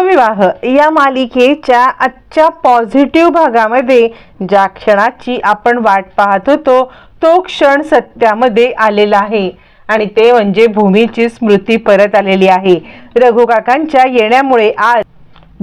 विवाह या मालिकेच्या आजच्या पॉझिटिव्ह भागामध्ये ज्या क्षणाची आपण वाट पाहत होतो तो क्षण सत्यामध्ये आलेला आहे. आणि ते म्हणजे भूमीची स्मृती परत आलेली आहे. रघुकाकांच्या येण्यामुळे आज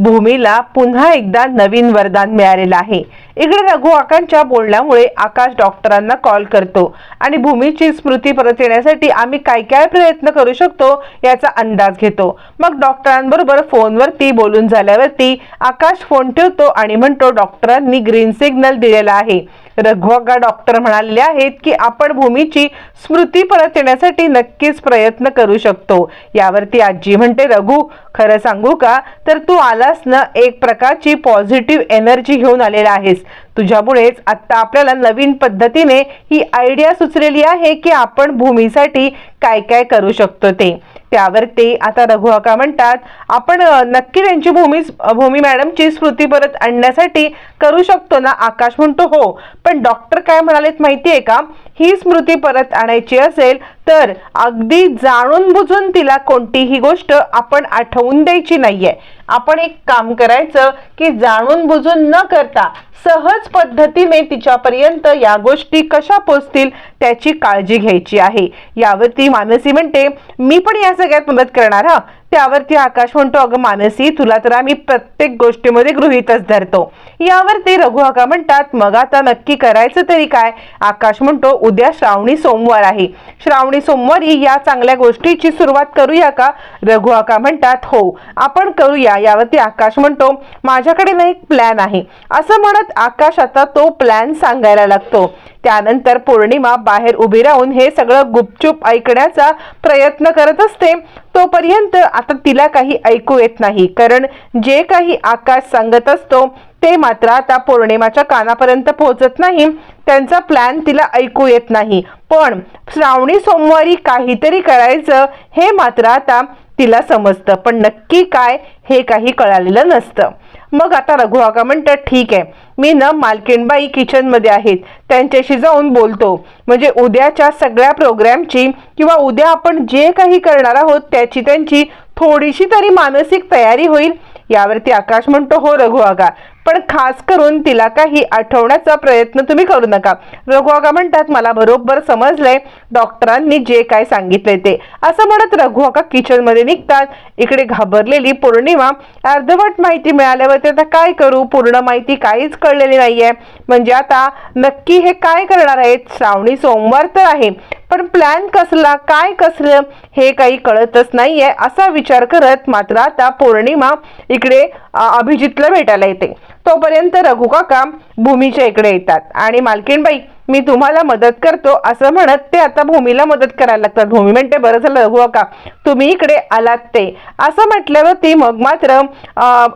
भूमीला पुन्हा एकदा नवीन वरदान मिळालेलं आहे. इकडे रघु आकांच्या बोलण्यामुळे आकाश डॉक्टरांना कॉल करतो आणि भूमीची स्मृती परत येण्यासाठी आम्ही काय काय प्रयत्न करू शकतो याचा अंदाज घेतो. मग डॉक्टरांबरोबर फोनवरती बोलून झाल्यावरती आकाश फोन ठेवतो आणि म्हणतो डॉक्टरांनी ग्रीन सिग्नल दिलेला आहे. रघुवाका डॉक्टर म्हणाले आहेत की आपण भूमीची स्मृती परत येण्यासाठी नक्कीच प्रयत्न करू शकतो. यावरती आजी म्हणते रघु खरं सांगू का? तर तू आलास ना एक प्रकारची पॉझिटिव्ह एनर्जी घेऊन आलेला आहेस. तुझ्यामुळेच आत्ता आपल्याला नवीन पद्धतीने ही आयडिया सुचलेली आहे की आपण भूमीसाठी काय काय करू शकतो ते. त्यावर ते आता रघुआका म्हणतात आपण नक्की त्यांची भूमी भूमी मॅडमची स्मृती परत आणण्यासाठी करू शकतो ना? आकाश म्हणतो हो. पण डॉक्टर काय म्हणालेत माहिती आहे का? ही स्मृती परत आणायची असेल तर अगदी जाणून बुजून तिला कोणतीही गोष्ट आपण आठवून द्यायची नाहीये. आपण एक काम करायचं की जाणून बुजून न करता सहज पद्धतीने तिच्यापर्यंत या गोष्टी कशा पोचतील त्याची काळजी घ्यायची आहे. यावरती मानसी म्हणते मी पण या सगळ्यात मदत करणार हा. त्यावरती आकाश म्हणतो अगं मानसी तुला तर आम्ही प्रत्येक गोष्टीमध्ये गृहीतच धरतो. यावरती रघु काका म्हणतात मग आता नक्की करायचं तरी काय? आकाश म्हणतो उद्या श्रावणी सोमवार आहे. श्रावणी सोमवारी या चांगल्या गोष्टीची सुरुवात करूया का? रघु काका म्हणतात हो आपण करूया. यावरती आकाश म्हणतो माझ्याकडे ना एक प्लॅन आहे. असं म्हणत आकाश आता तो प्लॅन सांगायला लागतो. त्यानंतर पौर्णिमा बाहेर उभी राहून हे सगळं गुपचूप ऐकण्याचा प्रयत्न करत असते. तोपर्यंत आता तिला काही ऐकू येत नाही. कारण जे काही आकाश सांगत असतो ते मात्र आता पौर्णिमाच्या कानापर्यंत पोहोचत नाही. त्यांचा प्लॅन तिला ऐकू येत नाही. पण श्रावणी सोमवारी काहीतरी करायचं हे मात्र आता तिला समजतं. पण नक्की काय हे काही कळालेलं नसतं. मग आता रघु म्हणतात ठीक आहे. मी ना मालकीणबाई किचनमध्ये आहेत. त्यांच्याशी जाऊन बोलतो. म्हणजे उद्याच्या सगळ्या प्रोग्रॅमची किंवा उद्या आपण जे काही करणार आहोत त्याची त्यांची थोडीशी तरी मानसिक तयारी होईल. यावरती आकाश म्हणतो हो रघु पण खास करून तिला काही आठवण्याचा प्रयत्न तुम्ही करू नका. रघुआगा म्हणतात मला बरोबर समजलंय. डॉक्टरांनी जे काय सांगितलंय ते. असं म्हणत रघुआका किचनमध्ये किचनमध्ये निघतात. इकडे घाबरलेली पौर्णिमा. अर्धवट माहिती मिळाल्यावरती आता काय करू? पूर्ण माहिती काहीच कळलेली नाहीये. म्हणजे आता नक्की हे काय करणार आहेत? श्रावणी सोमवार तर आहे. पण प्लॅन कसला काय कसलं हे काही कळतच नाहीये असा विचार करत मात्र आता पौर्णिमा इकडे अभिजितला भेटायला येते. तोपर्यंत रघु काका भूमीच्या इकडे येतात. आणि मालकीणबाई मी तुम्हाला मदत करतो असं म्हणत ते आता भूमीला मदत करायला लागतात. भूमी म्हणते बरं झालं रघु काका तुम्ही इकडे आलात ते. असं म्हटल्यावरती मग मात्र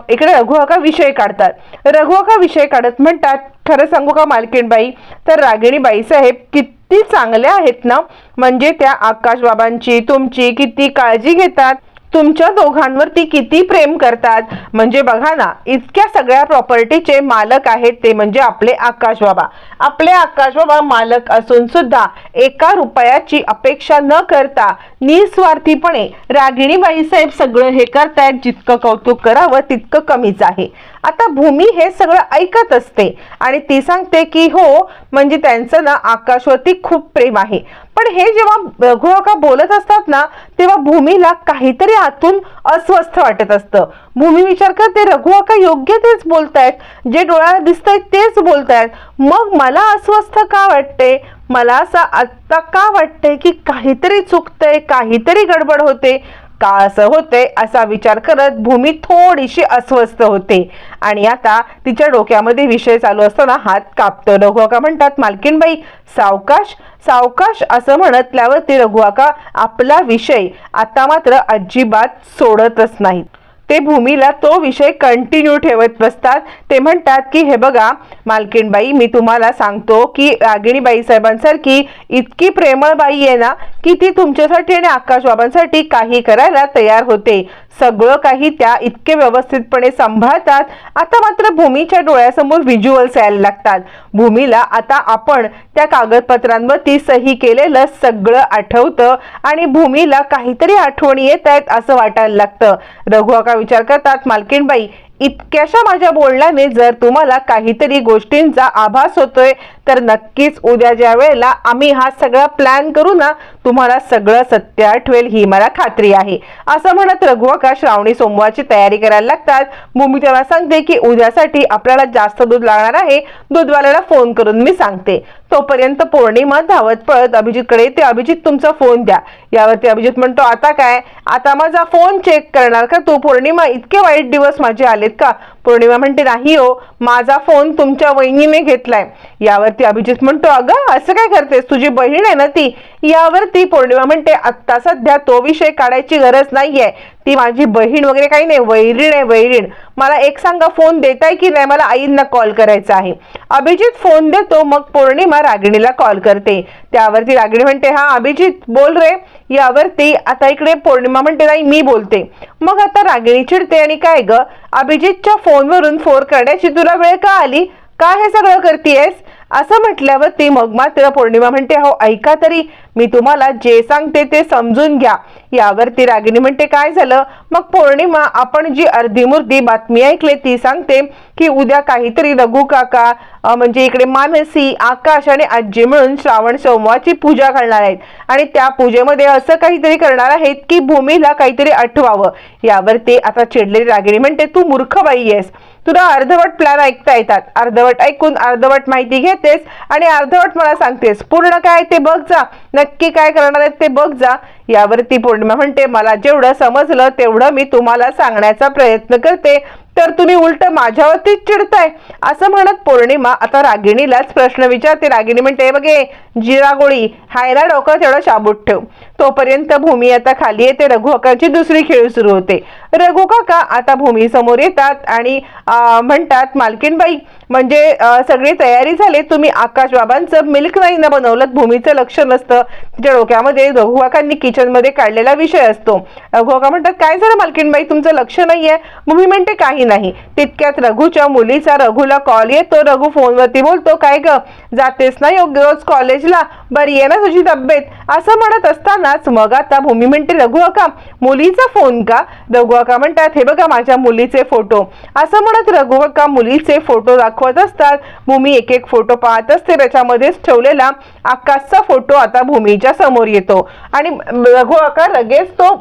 इकडे रघु काका विषय काढतात. रघु विषय काढत म्हणतात खरं सांगू का मालकीणबाई तर रागिणीबाई साहेब किती चांगल्या आहेत ना? म्हणजे त्या आकाशबाबांची तुमची किती काळजी घेतात? तुमच्या दोघांवर ती किती प्रेम करतात? म्हणजे बघा ना इतक्या सगळ्या प्रॉपर्टीचे मालक आहेत ते म्हणजे आपले आकाश बाबा. आपले आकाश बाबा मालक असून सुद्धा एका रुपयाची अपेक्षा न करता निस्वार्थीपणे रागिणीबाई साहेब सगळं हे करतायत जितकं कौतुक करावं तितकं कमीच आहे. आता भूमी हे सगळं ऐकत असते आणि ती सांगते की हो म्हणजे त्यांचं ना आकाशवरती खूप प्रेम आहे. पण हे जेव्हा गृहका बोलत असतात ना तेव्हा भूमीला काहीतरी आतून अस्वस्थ वाटत असतं. भूमी विचार करते रघुआका योग्य तेच बोलतायत जे डोळ्याला दिसतंय तेच बोलतायत. मग मला अस्वस्थ का वाटते? मला असं आत्ता का वाटतंय की काहीतरी चुकतंय काहीतरी गडबड होते? का असं होते असा विचार करत भूमी थोडीशी अस्वस्थ होते. आणि आता तिच्या डोक्यामध्ये विषय चालू असताना हात कापतो. रघुआका म्हणतात मालकीनबाई सावकाश सावकाश असं म्हणतल्यावर ती रघुआका आपला विषय आता मात्र अजिबात सोडतच नाहीत. ते भूमीला तो विषय कंटिन्यू ठेवत बसतात. ते म्हणतात की हे बघा मालकीणबाई मी तुम्हाला सांगतो की रागिणीबाई साहेबांसारखी इतकी प्रेमळ बाई आहे ना की ती तुमच्यासाठी आणि आकाश बाबांसाठी काही करायला तयार होते. सगळं काही त्या इतके व्यवस्थितपणे सांभाळतात. आता मात्र भूमीच्या डोळ्यासमोर व्हिज्युअल्स यायला लागतात. भूमीला आता आपण त्या कागदपत्रांवरती सही केलेलं सगळं आठवतं आणि भूमीला काहीतरी आठवणी येत आहेत असं वाटायला लागतं. रघु का विचार करतात मालकीणबाई इतक्याशा माझ्या बोलण्याने जर तुम्हाला काहीतरी गोष्टींचा आभास होतोय तर नक्कीच उद्या ज्या वेळेला आम्ही हा सगळा प्लॅन करू ना तुम्हाला सगळं सत्य आठवेल ही मला खात्री आहे. असं म्हणत रघुवका श्रावणी सोमवारची तयारी करायला लागतात. भूमी तेव्हा सांगते की उद्यासाठी आपल्याला जास्त दूध लागणार आहे. दूधवाल्याला फोन करून मी सांगते. तोपर्यंत पौर्णिमा धावत पळत अभिजितकडे ते अभिजित तुमचा फोन द्या. यावरती अभिजित म्हणतो आता काय? आता माझा फोन चेक करणार का तू? पौर्णिमा इतके वाईट दिवस माझे आले आलेत का? पौर्णिमा म्हणते नाही हो माझा फोन तुमच्या वहिनीने घेतलाय. यावरती अभिजित म्हणतो अगं असं काय करतेस? तुझी बहीण आहे ना ती. यावरती पौर्णिमा म्हणते आत्ता सध्या तो विषय काढायची गरज नाहीये. ती माझी बहीण वगैरे काही नाही वैरीण आहे वैरीण. मला एक सांगा फोन देताय की नाही? मला आईंना कॉल करायचा आहे. अभिजित फोन देतो मग पौर्णिमा रागिणीला कॉल करते. त्यावरती रागिणी म्हणते हा अभिजित बोल रे. यावरती आता इकडे पौर्णिमा म्हणते नाही मी बोलते. मग आता रागिणी चिडते आणि काय ग? अभिजितच्या फोनवरून फोन करण्याची तुला वेळ का आली? का हे सगळं करतेयस? असं म्हटल्यावर ती मग मात्र पौर्णिमा म्हणते हो ऐका तरी. मी तुम्हाला जे सांगते ते समजून घ्या. यावरती रागिणी म्हणते काय झालं? मग पौर्णिमा आपण जी अर्धी मूर्ती बातमी ऐकली ती सांगते की उद्या काहीतरी रघु काका म्हणजे इकडे मानसी आकाश आणि आजी मिळून श्रावण सोमवारची पूजा घालणार आहेत. आणि त्या पूजेमध्ये असं काहीतरी करणार आहेत की भूमीला काहीतरी आठवावं. यावरती आता चिडलेली रागिणी म्हणते तू मूर्ख बाई आहेस. तुला अर्धवट प्लॅन ऐकता येतात. अर्धवट ऐकून अर्धवट माहिती घेतेस आणि अर्धवट मला सांगतेस. पूर्ण काय ते बघ जा. नक्की काय करणार आहेत ते बघ जा. यावरती पौर्णिमा म्हणते मला जेवढं समजलं तेवढं मी तुम्हाला सांगण्याचा प्रयत्न करते. तर तुम्ही उलट माझ्यावरतीच चिडताय. असं म्हणत पौर्णिमा आता रागिणीलाच प्रश्न विचारते. रागिणी म्हणते बघे जिरा गोळी हायला डोकं तेवढं शाबूत ठेव. तोपर्यंत भूमी आता खाली येते. रघु दुसरी खेळ सुरू होते. रघु काका आता भूमी समोर येतात आणि म्हणतात मालकीनबाई म्हणजे सगळी तयारी झाली. तुम्ही आकाश बाबांचं मिल्क नाही ना बनवलं भूमीचं लक्ष नसतं. तिच्या डोक्यामध्ये रघुकाकांनी किचनमध्ये काढलेला विषय असतो. रघु म्हणतात काय झालं मालकीनबाई तुमचं लक्ष नाहीये. भूमी म्हणते काही नाही. तितक्यात रघूच्या मुलीचा रघूला कॉल येतो. रघू फोनवरती बोलतो काय ग? जातेस ना योग्य रोज कॉलेजला बरी आहे ना तुझी तब्येत? असं म्हणत असतानाच मग आता भूमी म्हणते रघु काका मुलीचा फोन का? रघु काका म्हणतात हे बघा माझ्या मुलीचे फोटो असं म्हणत रघु काका मुलीचे फोटो दाखवत असतात. भूमी एक एक फोटो पाहत असते. त्याच्यामध्येच ठेवलेला आकाशचा फोटो आता भूमीच्या समोर येतो. आणि रघु काका लगेच तो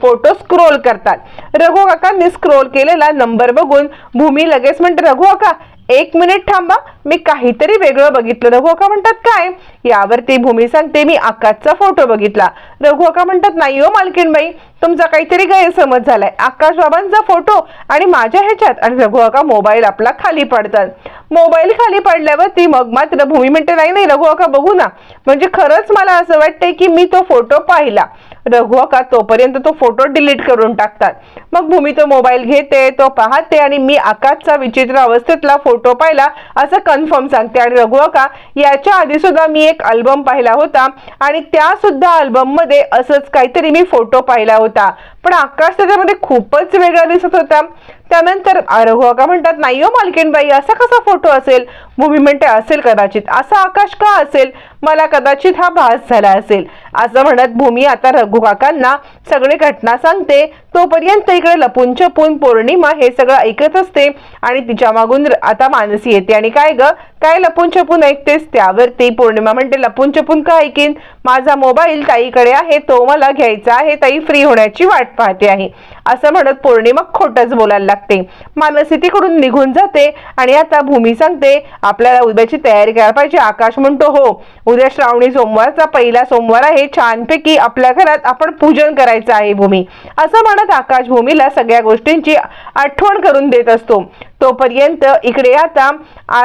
फोटो स्क्रोल करतात. रघु काकांनी स्क्रोल केलेला नंबर बघून भूमी लगेच म्हणते रघु काका एक मिनिट थांबा मी काहीतरी वेगळं बघितलं. रघु अका म्हणतात काय? यावरती भूमी सांगते मी आकाशचा फोटो बघितला. रघु अका म्हणतात नाही हो मालकीणबाई तुमचा काहीतरी गैरसमज झालाय. आकाश बाबांचा फोटो आणि माझ्या ह्याच्यात. आणि रघु अका मोबाईल आपला खाली पडतात. मोबाईल खाली पडल्यावर ती मग मात्र भूमी म्हणते नाही नाही रघु अका बघू ना. म्हणजे खरंच मला असं वाटतंय की मी तो फोटो पाहिला. रघु अका तोपर्यंत तो फोटो डिलीट करून टाकतात. मग भूमी तो मोबाईल घेते तो पाहते आणि मी आकाशचा विचित्र अवस्थेतला फोटो पाहिला असं कन्फर्म सांगते. आणि रघु का? याच्या आधी सुद्धा मी एक अल्बम पाहिला होता. आणि त्या सुद्धा अल्बममध्ये असंच काहीतरी मी फोटो पाहिला होता. पण आकाश त्याच्यामध्ये खूपच वेगळा दिसत होता. त्यानंतर रघु का म्हणतात नाही हो मालकीणबाई असा कसा फोटो असेल? भूमी म्हणते असेल कदाचित. असा आकाश का असेल? मला कदाचित हा भास झाला असेल. असं म्हणत भूमी आता रघु काकांना सगळी घटना सांगते. तोपर्यंत इकडे लपून छपून पौर्णिमा हे सगळं ऐकत असते आणि तिच्या मागून आता मानसी येते. आणि काय ग? काय लपून छपून ऐकतेस त्यावरती पौर्णिमा म्हणते लपून छपून का ऐकीन? माझा मोबाईल ताईकडे आहे तो मला घ्यायचा आहे ताई फ्री होण्याची वाट पाहते आहे. असं म्हणत पौर्णिमा खोटच बोलायला लागते. मानसी तिकडून निघून जाते आणि आता भूमी सांगते आपल्याला उद्याची तयारी करायला पाहिजे आकाश म्हणतो हो उद्या श्रावणी सोमवारचा पहिला सोमवार आहे छानपैकी आपल्या घरात आपण पूजन करायचं आहे भूमी. असं म्हणत आकाश भूमीला सगळ्या गोष्टींची आठवण करून देत असतो. तोपर्यंत इकडे आता आ,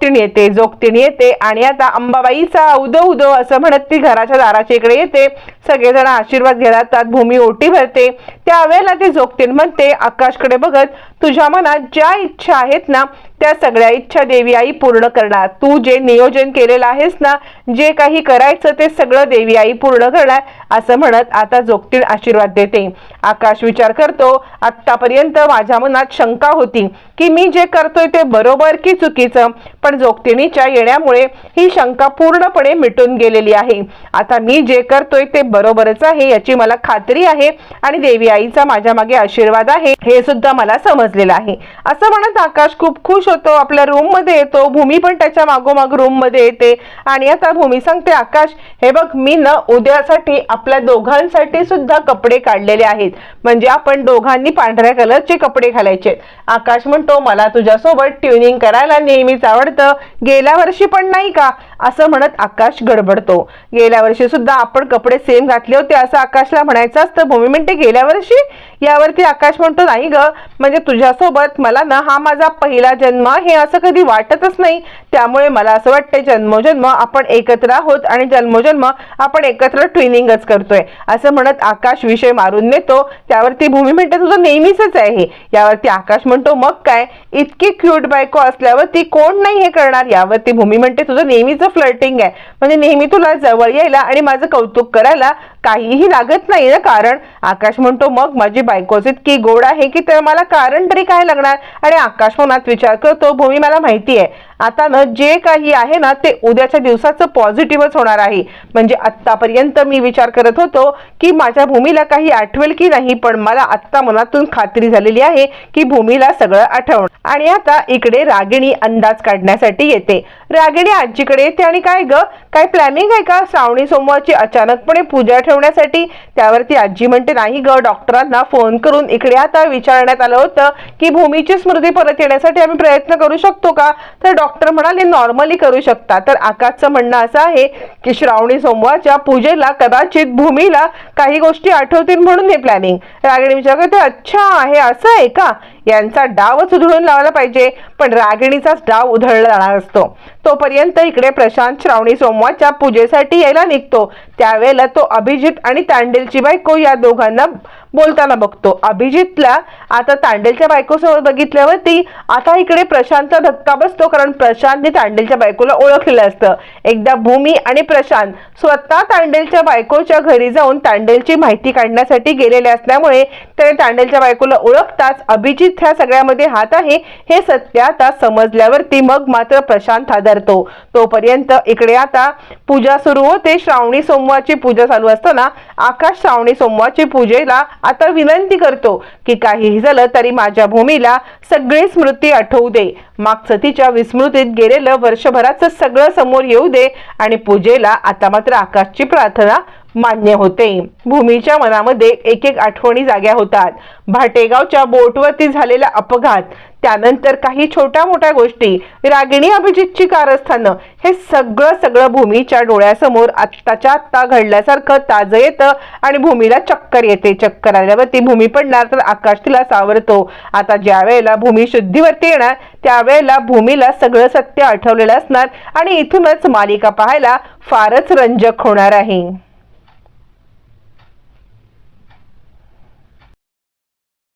जोगतीण येते जोगतीण येते आणि आता अंबाबाईचा उदो उदो असं म्हणत ती घराच्या दाराच्या इकडे येते. सगळेजण आशीर्वाद घ्यायला भूमी ओटी भरते. त्यावेळेला ते झोपतील म्हणते आकाशकडे बघत तुझ्या मनात ज्या इच्छा आहेत ना त्या सगळ्या इच्छा देवी आई पूर्ण करणार. तू जे नियोजन केलेलं आहेस ना जे काही करायचं ते सगळं देवी आई पूर्ण करणार असं म्हणत आता जोगतीन आशीर्वाद देते. आकाश विचार करतो आतापर्यंत माझ्या मनात शंका होती की मी जे करतोय ते बरोबर की चुकीचं? पण जोगतिणीच्या येण्यामुळे ही शंका पूर्णपणे मिटून गेलेली आहे. आता मी जे करतोय ते बरोबरच आहे याची मला खात्री आहे आणि देवी आई आईचा माझ्या मागे आशीर्वाद आहे हे सुद्धा मला समजलेलं आहे. असं म्हणत आकाश खूप खुश होतो. आपल्या रूममध्ये येतो. भूमी पण त्याच्या मागोमाग रूममध्ये येते. आणि आता भूमी सांगते आकाश हे बघ मी ना उद्यासाठी आपल्या दोघांसाठी सुद्धा कपडे काढलेले आहेत. म्हणजे आपण दोघांनी पांढऱ्या कलरचे कपडे घालायचे. आकाश म्हणतो मला तुझ्यासोबत ट्युनिंग करायला नेहमीच आवडतं. गेल्या वर्षी पण नाही का? असं म्हणत आकाश गडबडतो. गेल्या वर्षी सुद्धा आपण कपडे सेम घातले होते असं आकाशला म्हणायचं असतं. भूमी म्हणते गेल्या वर्षी यावरती आकाश म्हणतो नाही ग म्हणजे तुझ्यासोबत मला ना हा माझा पहिला जन्म हे असं कधी वाटतच नाही. त्यामुळे मला असं वाटतंय जन्मोजन्म आपण एकत्र आहोत आणि जन्मोजन्म आपण एकत्र ट्विनिंगच करतोय. असं म्हणत आकाश विषय मारून नेतो. त्यावरती भूमी म्हणते तुझं नेहमीच आहे. हे यावरती आकाश म्हणतो मग काय? इतकी क्यूट बायको असल्यावरती कोण नाही हे करणार? यावरती भूमी म्हणते तुझं नेहमीच फ्लर्टिंग आहे. म्हणजे नेहमी तुला जवळ यायला आणि माझं कौतुक करायला काहीही लागत नाही ना कारण आकाश म्हणतो मग माझी बायकोच इतकी गोड आहे की तर मला कारण तरी काय लागणार? आणि आकाश मनात विचार करतो भूमी मला माहिती आहे आता ना जे काही आहे ना ते उद्याच्या दिवसाचं पॉझिटिव्हच होणार आहे. म्हणजे आत्तापर्यंत मी विचार करत होतो की माझ्या भूमीला काही आठवेल की नाही पण मला आत्ता मनातून खात्री झालेली आहे की भूमीला सगळं आठवण आणि आता इकडे रागिणी अंदाज काढण्यासाठी येते. रागिणी आजीकडे येते आणि काय ग? काय प्लॅनिंग आहे का? श्रावणी सोमवारची अचानकपणे पूजा ठेवण्यासाठी त्यावरती आजी म्हणते नाही ग डॉक्टरांना फोन करून इकडे आता विचारण्यात आलं होतं की भूमीची स्मृती परत येण्यासाठी आम्ही प्रयत्न करू शकतो का? तर डॉक्टर म्हणाले नॉर्मली करू शकता. तर आकाशचं म्हणणं असं आहे की श्रावणी सोमवारच्या पूजेला कदाचित भूमीला काही गोष्टी आठवतील म्हणून हे प्लॅनिंग रागिणी विचार करते अच्छा हे असं आहे का? यांचा डावच उधळून लावला पाहिजे पण रागिणीचाच डाव उधळला जाणार असतो. तोपर्यंत इकडे प्रशांत श्रावणी सोमवारच्या पूजेसाठी यायला निघतो. त्यावेळेला तो अभिजित आणि तांडेलची बायको या दोघांना बोलताना बघतो. अभिजितला आता तांडेलच्या बायकोसोबत बघितल्यावरती आता इकडे प्रशांतचा धक्का बसतो कारण प्रशांतने तांडेलच्या बायकोला ओळखलेलं असतं. एकदा भूमी आणि प्रशांत स्वतः तांडेलच्या बायकोच्या घरी जाऊन तांडेलची माहिती काढण्यासाठी गेलेले असल्यामुळे त्याने तांडेलच्या बायकोला ओळखताच अभिजित ह्या सगळ्यामध्ये हात आहे हे सत्य आता समजल्यावरती मग मात्र प्रशांत हादरतो. तोपर्यंत इकडे आता पूजा सुरू होते. श्रावणी सोमवारची पूजा चालू असताना आकाश श्रावणी सोमवारची पूजेला आता विनंती करतो की काहीही झालं तरी माझ्या भूमीला सगळे स्मृती आठवू दे. मागचं तिच्या विस्मृतीत गेलेलं वर्षभराचं सगळं समोर येऊ दे आणि पूजेला आता मात्र आकाशची प्रार्थना मान्य होते. भूमीच्या मनामध्ये एक एक आठवणी जाग्या होतात. भाटेगावच्या बोटवरती झालेला अपघात त्यानंतर काही छोट्या मोठ्या गोष्टी रागिणी अभिजितची कारस्थानं हे सगळं सगळं भूमीच्या डोळ्यासमोर आत्ताच्या आत्ता घडल्यासारखं ताजं येतं आणि भूमीला चक्कर येते. चक्कर आल्यावरती भूमी पडणार तर आकाश तिला सावरतो. आता ज्या वेळेला भूमी शुद्धीवरती येणार त्यावेळेला भूमीला सगळं सत्य आठवलेलं असणार आणि इथूनच मालिका पाहायला फारच रंजक होणार आहे.